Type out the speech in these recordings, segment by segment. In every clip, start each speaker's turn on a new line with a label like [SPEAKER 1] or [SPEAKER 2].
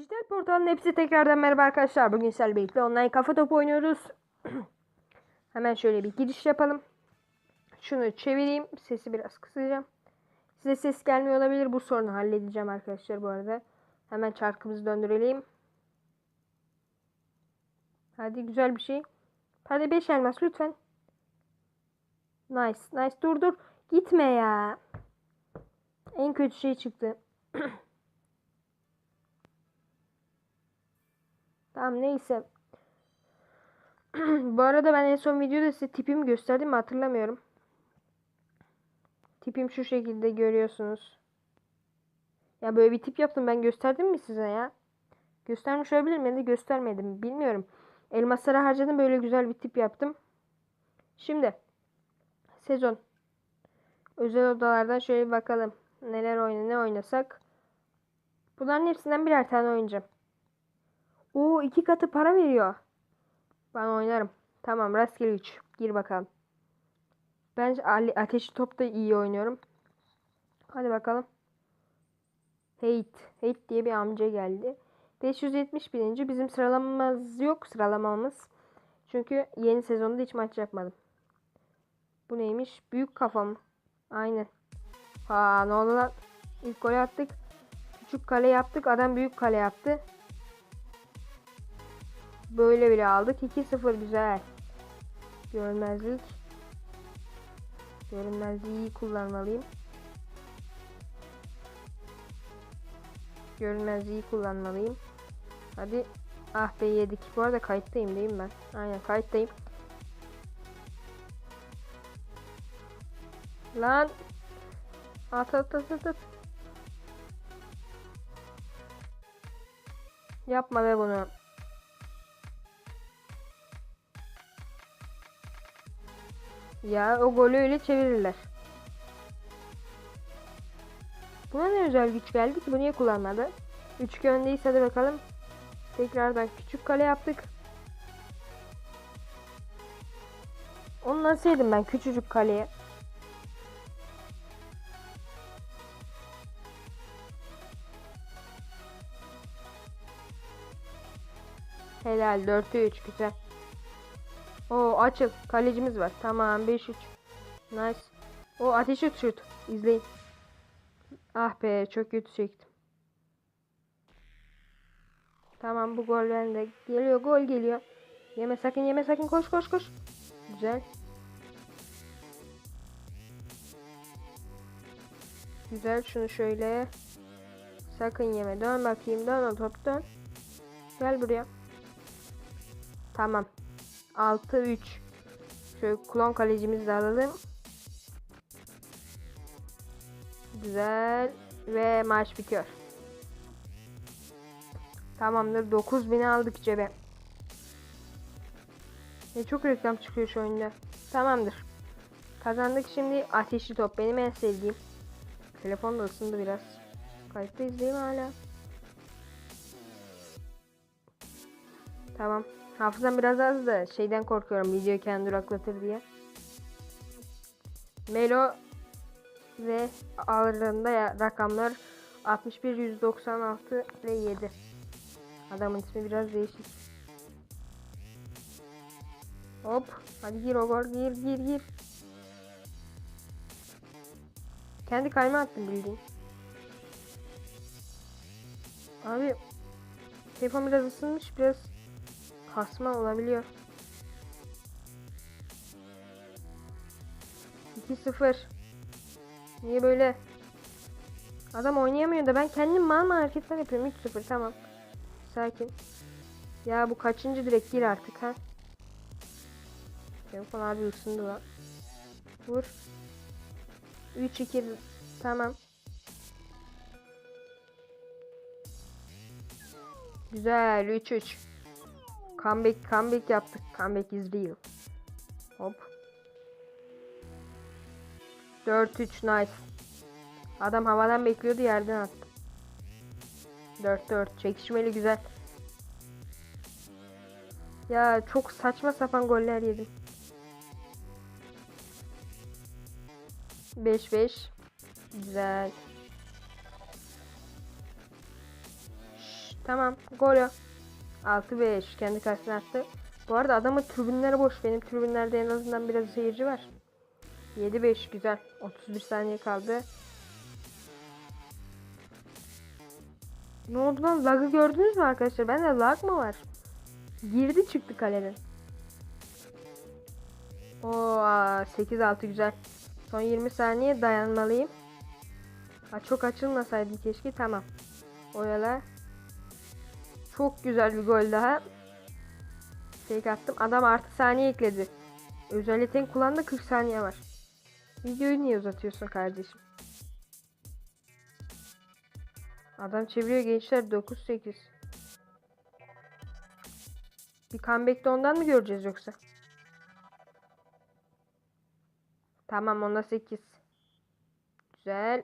[SPEAKER 1] Dijital Portal'ın hepsi tekrardan merhaba arkadaşlar. Bugün sizlerle birlikte online kafa topu oynuyoruz. Hemen şöyle bir giriş yapalım. Şunu çevireyim. Sesi biraz kısacağım. Size ses gelmiyor olabilir. Bu sorunu halledeceğim arkadaşlar bu arada. Hemen çarkımızı döndürelim. Hadi güzel bir şey. Hadi 5 elmas lütfen. Nice. Nice. Dur dur. Gitme ya. En kötü şey çıktı. Tamam neyse. Bu arada ben en son videoda size tipimi gösterdim mi hatırlamıyorum. Tipim şu şekilde görüyorsunuz. Ya böyle bir tip yaptım ben gösterdim mi size ya? Göstermiş olabilirim ya da göstermedim bilmiyorum. Elmasları harcadım böyle güzel bir tip yaptım. Şimdi sezon özel odalardan şöyle bakalım. Neler oyna ne oynasak. Bunların hepsinden birer tane oynayacağım. Oo iki katı para veriyor. Ben oynarım. Tamam rastgele 3. Gir bakalım. Ali- ateşli topta iyi oynuyorum. Hadi bakalım. Hate. Hate diye bir amca geldi. 571. Bizim sıralamamız yok sıralamamız. Çünkü yeni sezonda hiç maç yapmadım. Bu neymiş? Büyük kafam. Aynen. Ha ne oldu lan? İlk golü attık. Küçük kale yaptık. Adam büyük kale yaptı. Böyle bile aldık. 2-0 güzel. Görünmezlik. Görünmezliği iyi kullanmalıyım. Görünmezliği kullanmalıyım. Hadi. Ah be yedik. Bu arada kayıttayım değil mi ben? Aynen kayıttayım. Lan. At at at at. at. Yapma be bunu. Ya o golü öyle çevirirler. Buna ne özel güç geldi ki? Bu niye kullanmadı? 3 öndeyiz hadi bakalım. Tekrardan küçük kale yaptık. Onu nasıl yedim ben küçücük kaleye? Helal 4'e 3 güzel. O açıl. Kalecimiz var. Tamam 5-3. Nice. O ateş et şut. İzleyin. Ah be çok kötü çektim. Tamam bu gol bende. Geliyor gol geliyor. Yeme sakın yeme sakın koş koş koş. Güzel. Güzel şunu şöyle. Sakın yeme. Dön bakayım dön o top dön. Gel buraya. Tamam. 6-3. Şöyle klon kalecimizi de alalım. Güzel. Ve maç bitiyor. Tamamdır. 9000 aldık cebe. Ne çok reklam çıkıyor şu oyunda. Tamamdır. Kazandık şimdi ateşli top. Benim en sevdiğim. Telefon da ısındı biraz. Kayıttayız değil mi hala? Tamam. Hafızam biraz az da şeyden korkuyorum videoyu kendi duraklatır diye. Melo ve ya rakamlar 61 196 ve 7. Adamın ismi biraz değişik. Hop, hadi gir Ogor, gir gir gir. Kendi kayma attım bildiğin. Abi telefon biraz ısınmış, biraz kasma olabiliyor. 2-0. Niye böyle? Adam oynayamıyor da ben kendim mal hareketler yapıyorum. 3-0 tamam. Sakin. Ya bu kaçıncı direkt gir artık ha. Telefon abi ısındı lan. Vur. 3-2 tamam. Güzel 3-3. Comeback, comeback yaptık. Comeback is real. Hop. 4-3 nice. Adam havadan bekliyordu yerden attı. 4-4 çekişmeli güzel. Ya çok saçma sapan goller yedim. 5-5 Güzel. Şşt. Tamam. Gol o. 6-5. Kendi kalesine attı. Bu arada adamın tribünleri boş. Benim tribünlerde en azından biraz seyirci var. 7-5 güzel. 31 saniye kaldı. Ne oldu lan? Lag'ı gördünüz mü arkadaşlar? Bende lag mı var? Girdi çıktı kaleden. Oo 8-6 güzel. Son 20 saniye dayanmalıyım. Ha, çok açılmasaydım keşke. Tamam. Oyala. Çok güzel bir gol daha. Fake attım. Adam artı saniye ekledi. Özel yeteneğin kullandı 40 saniye var. Videoyu niye uzatıyorsun kardeşim? Adam çeviriyor gençler 9-8. Bir comeback de ondan mı göreceğiz yoksa? Tamam onda 8. Güzel.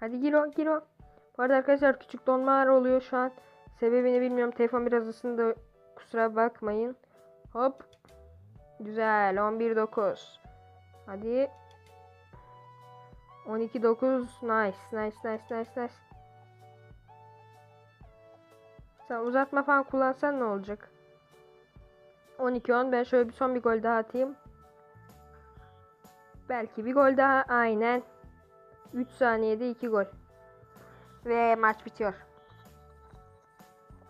[SPEAKER 1] Hadi gir o gir o. Bu arada arkadaşlar küçük donmalar oluyor şu an. Sebebini bilmiyorum. Telefon biraz ısındı. Kusura bakmayın. Hop. Güzel. 11-9. Hadi. 12-9. Nice. Nice nice nice nice. Sen uzatma falan kullansan ne olacak? 12-10. Ben şöyle bir son bir gol daha atayım. Belki bir gol daha. Aynen. 3 saniyede 2 gol. Ve maç bitiyor.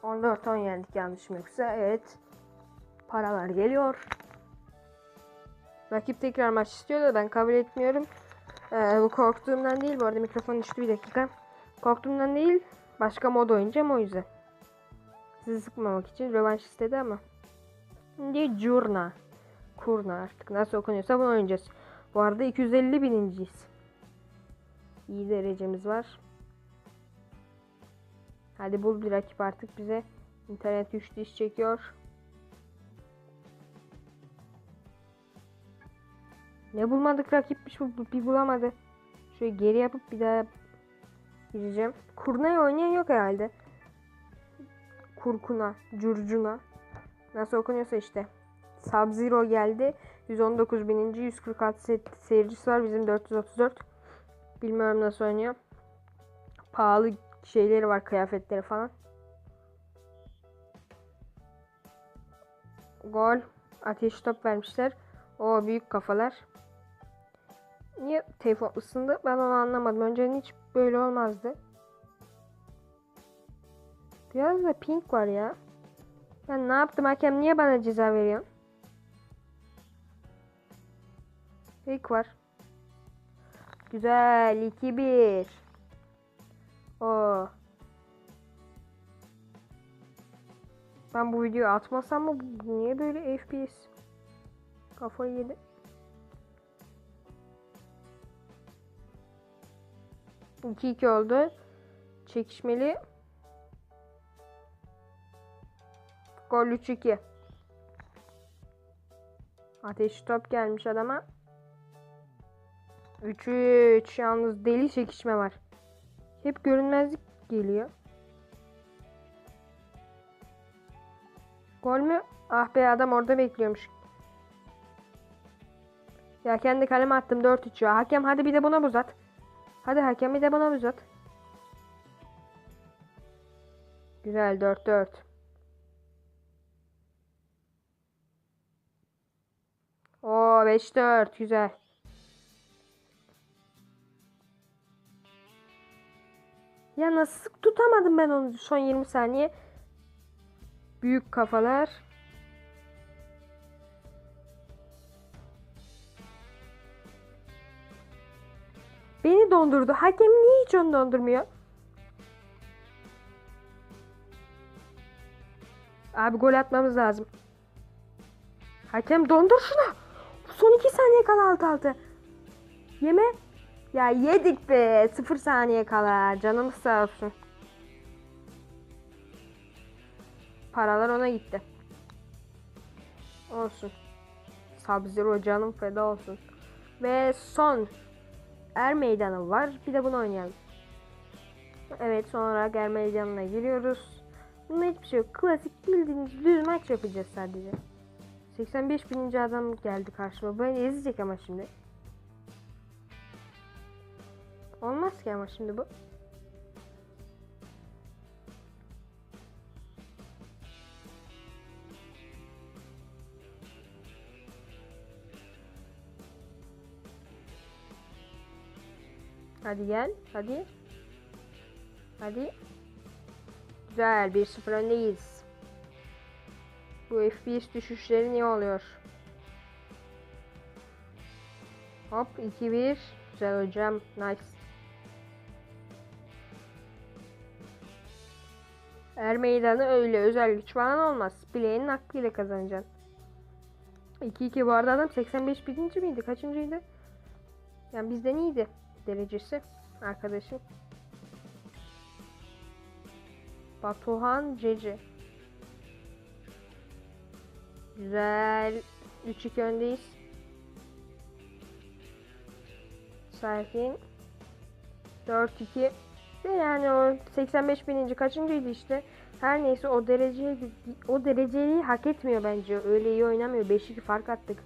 [SPEAKER 1] 14-10 yendik yanlışım yoksa. Evet. Paralar geliyor. Rakip tekrar maç istiyor da ben kabul etmiyorum. Ee, bu korktuğumdan değil. Bu arada mikrofon düştü bir dakika. Korktuğumdan değil. Başka mod oynayacağım o yüzden. Sizi sıkmamak için rövanş istedi ama. Şimdi Curna. Kurna artık nasıl okunuyorsa bunu oynayacağız. Bu arada 250 bininciyiz. İyi derecemiz var. Hadi bul bir rakip artık bize. İnternet 3 diş çekiyor. Ne bulmadık rakipmiş bu bir bulamadı. Şöyle geri yapıp bir daha gireceğim. Kurna'yı oynayan yok herhalde. Kurkuna, Curcuna. Nasıl okunuyorsa işte. Sub-Zero geldi. 119 bininci, 146 se seyircisi var. Bizim 434. Bilmiyorum nasıl oynuyor. Pahalı şeyleri var, kıyafetleri falan. Gol. Ateş top vermişler. O büyük kafalar. Niye telefon ısındı? Ben onu anlamadım. Önceden hiç böyle olmazdı. Biraz da pink var ya. Ben ne yaptım hakem niye bana ceza veriyor? Pink var. Güzel 2-1. Oo. Ben bu videoyu atmasam mı? Niye böyle FPS? Kafayı yedi. İki iki oldu. Çekişmeli. Gol 3-2. Ateş top gelmiş adama. 3-3. Yalnız deli çekişme var. Hep görünmezlik geliyor. Gol mü? Ah be adam orada bekliyormuş. Ya kendi kaleme attım 4-3 ya. Hakem hadi bir de buna uzat. Hadi hakem bir de buna uzat. Güzel 4-4. Oo 5-4 güzel. Ya nasıl tutamadım ben onu son 20 saniye. Büyük kafalar. Beni dondurdu. Hakem niye hiç onu dondurmuyor? Abi gol atmamız lazım. Hakem dondur şunu. Son 2 saniye kala alt altı. Yeme. Ya yedik be. 0 saniye kala. Canımız sağ olsun. Paralar ona gitti. Olsun. Sub-Zero canım feda olsun. Ve son Er meydanı var. Bir de bunu oynayalım. Evet son olarak er meydanına giriyoruz. Bunda hiçbir şey yok. Klasik bildiğiniz düz maç yapacağız sadece. 85 bininci adam geldi karşıma. Beni ezecek ama şimdi. Olmaz ki ama şimdi bu. Hadi gel. Hadi. Hadi. Güzel. 1-0 öndeyiz. Bu FPS düşüşleri niye oluyor? Hop 2-1. Güzel hocam. Nice. Er meydanı öyle özel güç falan olmaz. Bileğinin hakkıyla kazanacaksın. 2-2 bu arada adam 85 birinci miydi? Kaçıncıydı? Yani bizden iyiydi derecesi arkadaşım. Batuhan Cece. Güzel. 3-2 öndeyiz. Sakin. 4-2. De yani o 85 bininci kaçıncıydı işte. Her neyse o derece o dereceyi hak etmiyor bence. Öyle iyi oynamıyor. 5-2 fark attık.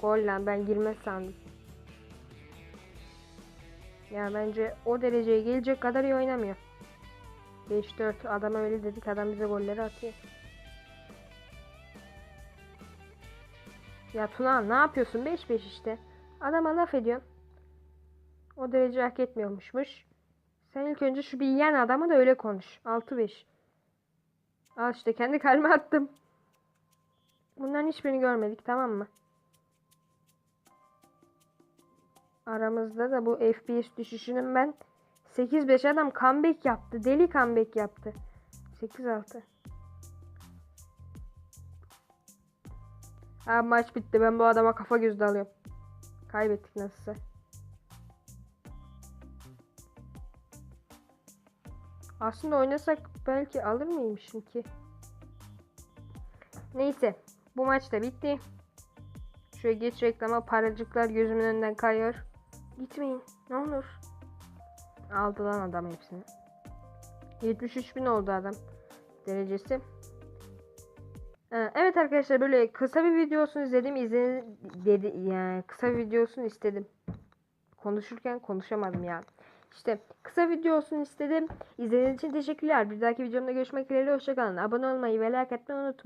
[SPEAKER 1] Gol lan ben girmez sandım. Ya bence o dereceye gelecek kadar iyi oynamıyor. 5-4 adam öyle dedik adam bize golleri atıyor. Ya Tuna ne yapıyorsun 5-5 işte. Adama laf ediyorsun. O derece hak etmiyormuşmuş. Sen ilk önce şu bir yiyen adamı da öyle konuş. 6-5. Al işte kendi kaleme attım. Bunların hiçbirini görmedik tamam mı? Aramızda da bu FPS düşüşünün ben 8-5 adam comeback yaptı. Deli comeback yaptı. 8-6. Ha maç bitti. Ben bu adama kafa göz dalıyorum. Kaybettik nasılsa. Aslında oynasak belki alır mıymışım ki? Neyse. Bu maç da bitti. Şöyle geç reklama paracıklar gözümün önünden kayıyor. Gitmeyin. Ne olur. Aldı lan adam hepsini. 73 bin oldu adam. Derecesi. Ee, Evet arkadaşlar böyle kısa bir videosunu izledim. İzle dedi yani kısa bir videosunu istedim. Konuşurken konuşamadım ya. İşte kısa videosunu istedim. İzlediğiniz için teşekkürler. Bir dahaki videomda görüşmek dileğiyle. Hoşçakalın. Abone olmayı ve like etmeyi unutmayın.